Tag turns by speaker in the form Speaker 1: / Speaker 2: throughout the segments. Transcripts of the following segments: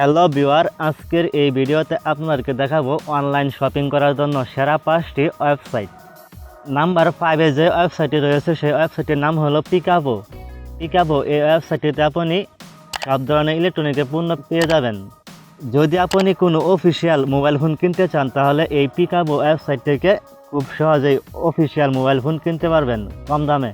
Speaker 1: Hello viewer, আজকের এই ভিডিওতে আপনাদেরকে দেখাবো অনলাইন শপিং করার জন্য সেরা পাঁচটি ওয়েবসাইট নাম্বার ফাইভে যে ওয়েবসাইটটি রয়েছে, সেই ওয়েবসাইটের নাম হলো পিকাবো পিকাবো এই ওয়েবসাইটটিতে আপনি সব ধরনের ইলেকট্রনিকের পণ্য পেয়ে যাবেন। যদি আপনি কোনো অফিসিয়াল মোবাইল ফোন কিনতে চান, তাহলে এই পিকাবো ওয়েবসাইট থেকে খুব সহজেই অফিসিয়াল মোবাইল ফোন কিনতে পারবেন, কম দামে।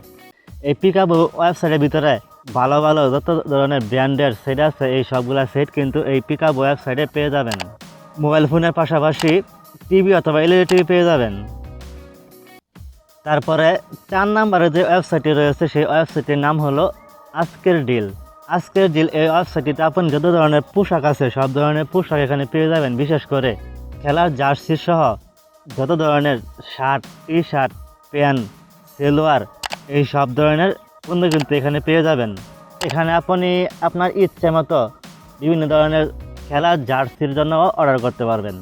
Speaker 1: এই পিকাবো ওয়েবসাইটের ভিতরে ভালো ভালো যত ধরনের ব্র্যান্ডের সেট আছে, এই সবগুলো সেট কিন্তু এই পিকআপ ওয়েবসাইটে পেয়ে যাবেন। মোবাইল ফোনের পাশাপাশি টিভি অথবা এলইডি টিভি পেয়ে যাবেন। তারপরে চার নাম্বারে যে ওয়েবসাইটটি রয়েছে, সেই ওয়েবসাইটটির নাম হলো আজকের ডিল আজকের ডিল এই ওয়েবসাইটটিতে আপনি যত ধরনের পোশাক আছে, সব ধরনের পোশাক এখানে পেয়ে যাবেন। বিশেষ করে খেলার জার্সি সহ যত ধরনের shirt T shirt pant salwar, এই সব ধরনের পণ্য কিন্তু এখানে পেয়ে যাবেন। এখানে আপনি আপনার ইচ্ছে মতো বিভিন্ন ধরনের খেলার জার্সির জন্য অর্ডার করতে পারবেন।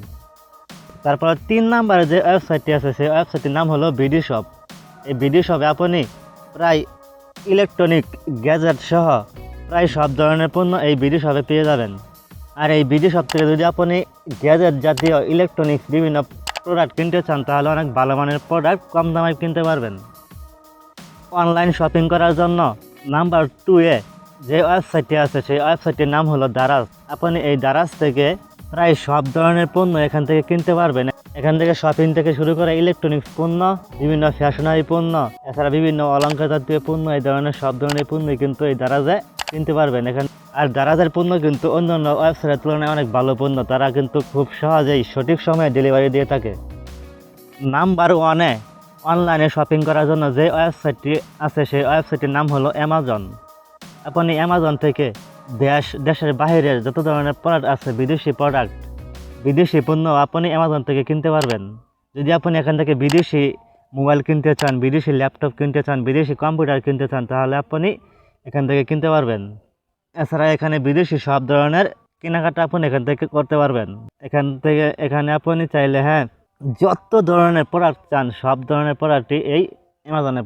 Speaker 1: তারপর তিন নাম্বারে যে ওয়েবসাইটটি আছে, সেই ওয়েবসাইটটির নাম হলো বিডি শপ। এই বিডি শপে আপনি প্রায় ইলেকট্রনিক গ্যাজেট সহ প্রায় সব ধরনের পণ্য এই বিডি শপে পেয়ে যাবেন। আর এই বিডি শপ থেকে যদি আপনি গ্যাজেট জাতীয় ইলেকট্রনিক্স বিভিন্ন প্রোডাক্ট কিনতে চান, তাহলে অনেক ভালো মানের প্রোডাক্ট কম দামে কিনতে পারবেন। অনলাইন শপিং করার জন্য নাম্বার টু এ যে ওয়েবসাইটটি আছে, সেই ওয়েবসাইটটির নাম হলো দারাজ আপনি এই দারাজ থেকে প্রায় সব ধরনের পণ্য এখান থেকে কিনতে পারবেন। এখান থেকে শপিং থেকে শুরু করে ইলেকট্রনিক্স পণ্য, বিভিন্ন ফ্যাশনারি পণ্য, এছাড়া বিভিন্ন অলঙ্কার জাতীয় পণ্য, এই ধরনের সব ধরনের পণ্য কিন্তু এই দারাজে কিনতে পারবেন। এখান আর দারাজের পণ্য কিন্তু অন্যান্য ওয়েবসাইটের তুলনায় অনেক ভালো পণ্য। তারা কিন্তু খুব সহজেই সঠিক সময়ে ডেলিভারি দিয়ে থাকে। নাম্বার ওয়ানে অনলাইনে শপিং করার জন্য যে ওয়েবসাইটটি আছে, সেই ওয়েবসাইটটির নাম হলো অ্যামাজন আপনি অ্যামাজন থেকে দেশ, দেশের বাইরের যত ধরনের প্রোডাক্ট আছে, বিদেশি প্রোডাক্ট বিদেশি পণ্য আপনি অ্যামাজন থেকে কিনতে পারবেন। যদি আপনি এখান থেকে বিদেশি মোবাইল কিনতে চান, বিদেশি ল্যাপটপ কিনতে চান, বিদেশি কম্পিউটার কিনতে চান, তাহলে আপনি এখান থেকে কিনতে পারবেন। এছাড়া এখানে বিদেশি সব ধরনের কেনাকাটা আপনি এখান থেকে করতে পারবেন। এখান থেকে, এখানে আপনি চাইলে হ্যাঁ যত ধরনের প্রোডাক্ট চান সব ধরনের প্রোডাক্টই এই অ্যামাজনে